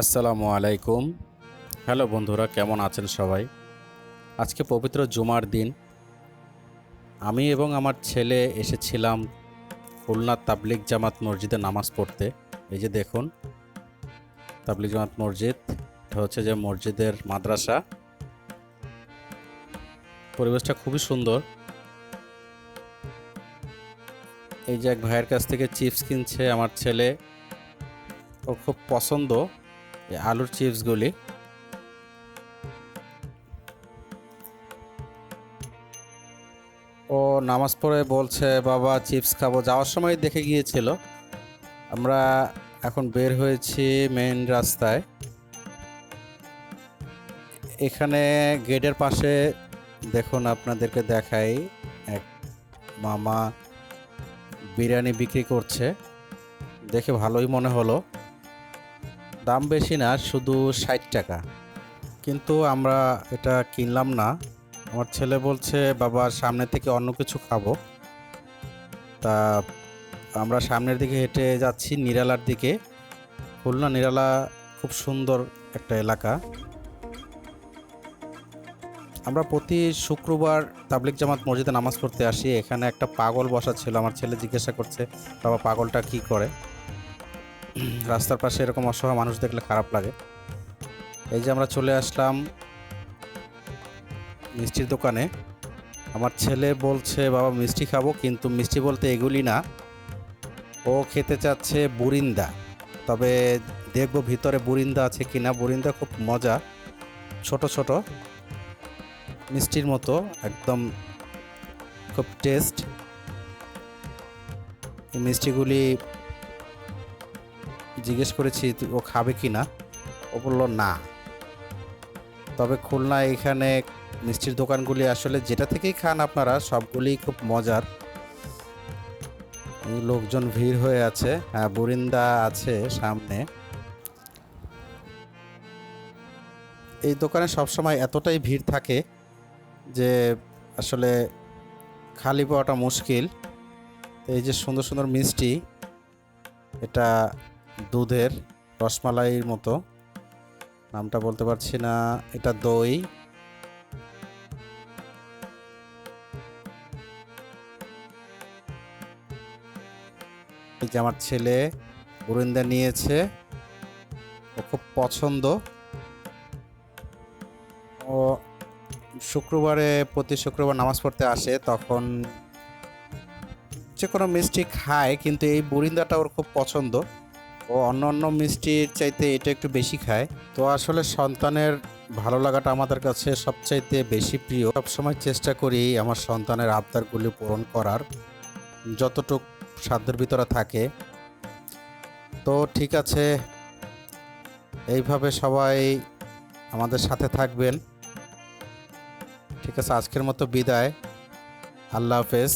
আসসালামু আলাইকুম। হ্যালো বন্ধুরা, কেমন আছেন সবাই? আজকে পবিত্র জুমার দিন। আমি এবং আমার ছেলে এসেছিলাম খুলনা তাবলিক জামাত মসজিদে নামাজ পড়তে। এই যে দেখুন তাবলিক জামাত মসজিদ, এটা হচ্ছে যে মসজিদের মাদ্রাসা। পরিবেশটা খুবই সুন্দর। এই যে এক ভাইয়ের কাছ থেকে চিপস কিনছে আমার ছেলে। ও খুব পছন্দ। আলুর চিপসগুলি। ও, নামাজ পড়ে বলছে, বাবা, চিপস খাব। যাওয়ার সময় দেখে গিয়েছিল। আমরা এখন বের হয়েছি মেইন রাস্তায়। এখানে গেটের পাশে দেখুন, আপনাদেরকে দেখাই, এক মামা বিরিয়ানি বিক্রি করছে। দেখে ভালোই মনে হলো। দাম বেশি না, শুধু ষাট টাকা। কিন্তু আমরা এটা কিনলাম না। আমার ছেলে বলছে, বাবা সামনে থেকে অন্য কিছু খাব। তা আমরা সামনের দিকে হেঁটে যাচ্ছি নিরালার দিকে। খুলনা নিরালা খুব সুন্দর একটা এলাকা। আমরা প্রতি শুক্রবার তাবলিক জামাত মসজিদে নামাজ পড়তে আসি। এখানে একটা পাগল বসা ছিল, আমার ছেলে জিজ্ঞাসা করছে, বাবা, পাগলটা কি করে? রাস্তার পাশে এরকম অসহায় মানুষ দেখলে খারাপ লাগে। এই যে আমরা চলে আসলাম মিষ্টির দোকানে। আমার ছেলে বলছে, বাবা, মিষ্টি খাব, কিন্তু মিষ্টি বলতে এগুলি না। ও খেতে চাচ্ছে বুরিন্দা। তবে দেখব ভিতরে বুরিন্দা আছে কি না বুরিন্দা খুব মজা। ছোট ছোট। মিষ্টির মতো, একদম খুব টেস্ট মিষ্টিগুলি জিজ্ঞেস করেছি ও খাবে কি না? ও বলল, না। তবে খুলনা এখানে মিষ্টির দোকানগুলি আসলে যেটা থেকেই খান আপনারা সবগুলি খুব মজার। লোকজন ভিড় হয়ে আছে। হ্যাঁ বুরিন্দা আছে সামনে। এই দোকানে সবসময় এতটাই ভিড় থাকে যে আসলে খালি পাওয়াটা মুশকিল। এই যে সুন্দর সুন্দর মিষ্টি, এটা দুধের রসমালাইয়ের মতো। নামটা বলতে পারছি না, এটা দই। যে আমার ছেলে বুরিন্দা নিয়েছে, ও খুব পছন্দ। ও শুক্রবারে, প্রতি শুক্রবার নামাজ পড়তে আসে, তখন যে কোনো মিষ্টি খায়, কিন্তু এই বুরিন্দাটা ওর খুব পছন্দ। ও অন্য অন্য মিষ্টির চাইতে এটা একটু বেশি খায়। তো আসলে সন্তানের ভালো লাগাটা আমাদের কাছে সবচাইতে বেশি প্রিয়। সবসময় চেষ্টা করি আমার সন্তানের আবদারগুলি পূরণ করার, যতটুক সাধ্যের ভিতরে থাকে। তো ঠিক আছে, এইভাবে সবাই আমাদের সাথে থাকবেন। ঠিক আছে, আজকের মতো বিদায়। আল্লাহ হাফেজ।